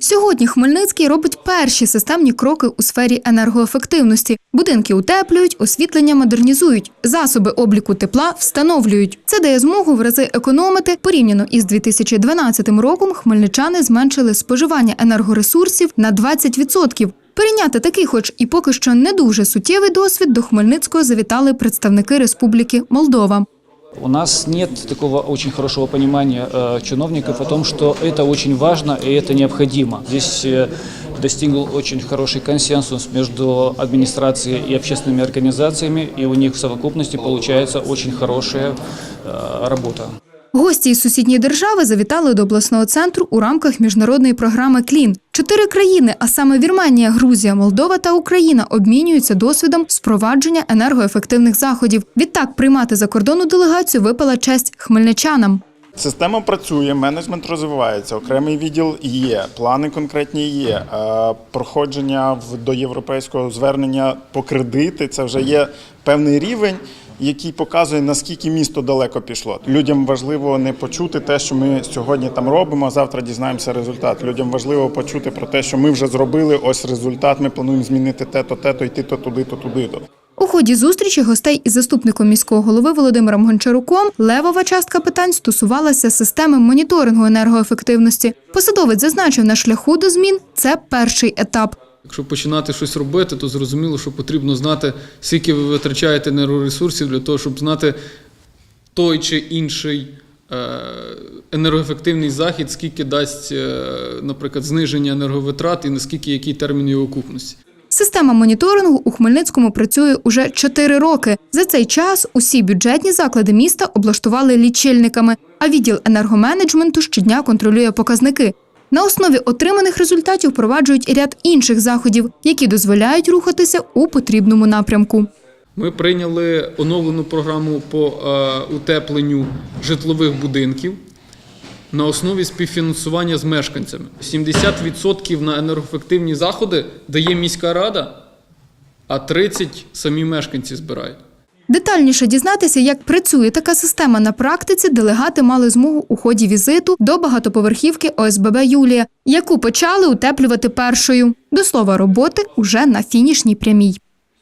Сьогодні Хмельницький робить перші системні кроки у сфері енергоефективності. Будинки утеплюють, освітлення модернізують, засоби обліку тепла встановлюють. Це дає змогу в рази економити. Порівняно із 2012 роком хмельничани зменшили споживання енергоресурсів на 20%. Перейняти такий, хоч і поки що не дуже суттєвий досвід, до Хмельницького завітали представники Республіки Молдова. У нас нет такого очень хорошего понимания э, чиновников о том, что это очень важно и это необходимо. Здесь э, достигл очень хороший консенсус между администрацией и общественными организациями, и у них в совокупности получается очень хорошая э, работа. Гості із сусідньої держави завітали до обласного центру у рамках міжнародної програми Клін. Чотири країни, а саме Вірменія, Грузія, Молдова та Україна, обмінюються досвідом спровадження енергоефективних заходів. Відтак приймати закордонну делегацію випала честь хмельничанам. Система працює, менеджмент розвивається, окремий відділ є, плани конкретні є. Е, Проходження до європейського звернення по кредити це вже є певний рівень, який показує наскільки місто далеко пішло. Людям важливо не почути те, що ми сьогодні там робимо, а завтра дізнаємося результат. Людям важливо почути про те, що ми вже зробили. Ось результат. Ми плануємо змінити те-то, те-то, йти то туди, то туди. У ході зустрічі гостей із заступником міського голови Володимиром Гончаруком левова частка питань стосувалася системи моніторингу енергоефективності. Посадовець зазначив, на шляху до змін це перший етап. Якщо починати щось робити, то зрозуміло, що потрібно знати, скільки ви витрачаєте енергоресурсів для того, щоб знати той чи інший е, енергоефективний захід, скільки дасть, е, наприклад, зниження енерговитрат і наскільки який термін його окупності. Система моніторингу у Хмельницькому працює уже 4 роки. За цей час усі бюджетні заклади міста облаштували лічильниками, а відділ енергоменеджменту щодня контролює показники. На основі отриманих результатів впроваджують ряд інших заходів, які дозволяють рухатися у потрібному напрямку. Ми прийняли оновлену програму по е, утепленню житлових будинків на основі співфінансування з мешканцями. 70% на енергоефективні заходи дає міська рада, а 30% самі мешканці збирають. Детальніше дізнатися, як працює така система на практиці, делегати мали змогу у ході візиту до багатоповерхівки ОСББ Юлія, яку почали утеплювати першою. До слова, роботи уже на фінішній прямій.